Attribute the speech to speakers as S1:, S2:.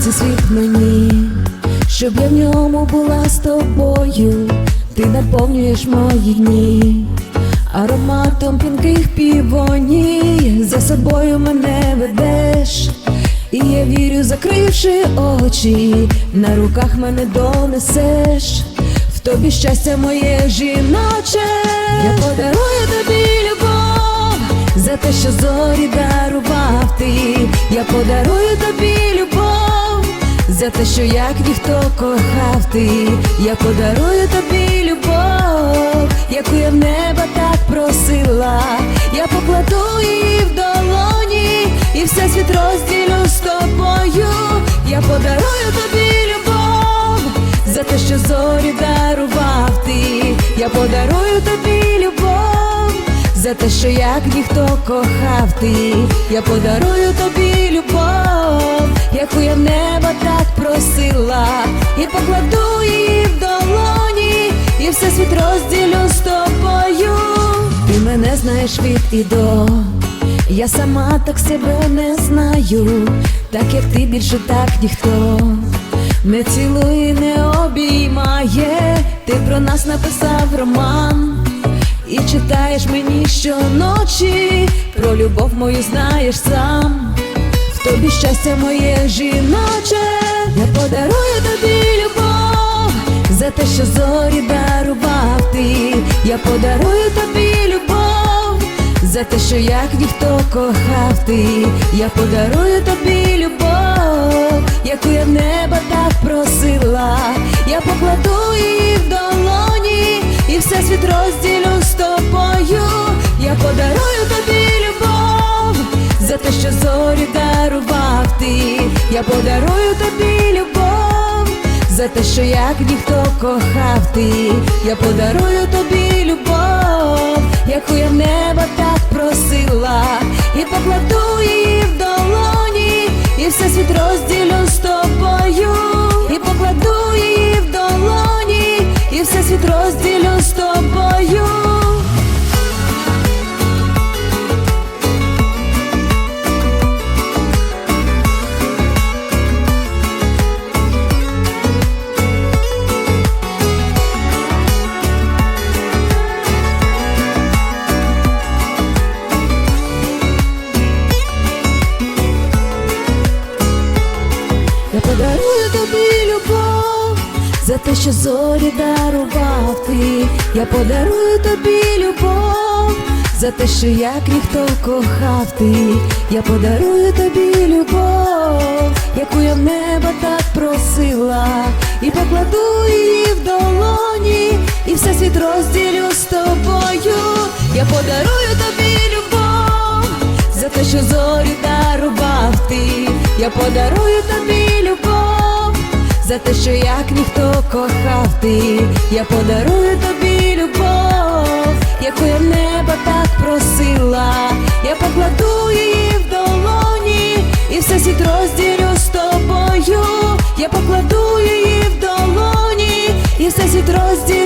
S1: цей світ мені, щоб я в ньому була з тобою, ти наповнюєш мої дні, ароматом пінких півоній, за собою мене ведеш, і я вірю, закривши очі, на руках мене донесеш, в тобі щастя моє жіноче, я подарую тобі любов за те, що зорі дарував ти, я подарую тобі любов, за те, що як ніхто кохав ти, я подарую тобі любов, яку я в небо так просила, я покладу її в долоні, і все світ розділю з тобою, я подарую тобі любов, за те, що зорі дарував ти, я подарую тобі любов за те, що як ніхто кохав ти, я подарую тобі любов, яку я в просила, і покладу її в долоні, і все світ розділю з тобою. Ти мене знаєш від і до, я сама так себе не знаю, так як ти більше так ніхто. Не цілує, не обіймає, ти про нас написав роман. І читаєш мені щоночі, про любов мою знаєш сам, в тобі щастя моє жіноче, я подарую те, що зорі дарував ти, я подарую тобі любов, за те, що як ніхто кохав ти, я подарую тобі любов, яку я в небо так просила, я покладу її в долоні, і все світ розділю з тобою, я подарую тобі любов, за те, що зорі дарував ти, я подарую тобі за те, що як ніхто кохав ти, я подарую тобі любов, яку я в небо так просила, і покладу її в долоні, і все світ розділю те, що зорі дарував ти. Я подарую тобі любов за те, що як ніхто кохав ти. Я подарую тобі любов, яку я в небо так просила, і покладу її в долоні, і все світ розділю з тобою. Я подарую тобі любов за те, що зорі дарував ти, я подарую тобі любов, за те, що як ніхто кохав ти, я подарую тобі любов, яку я в неба так просила, я покладу її в долоні, і все світ розділю з тобою, я покладу її в долоні, і все світ розділю.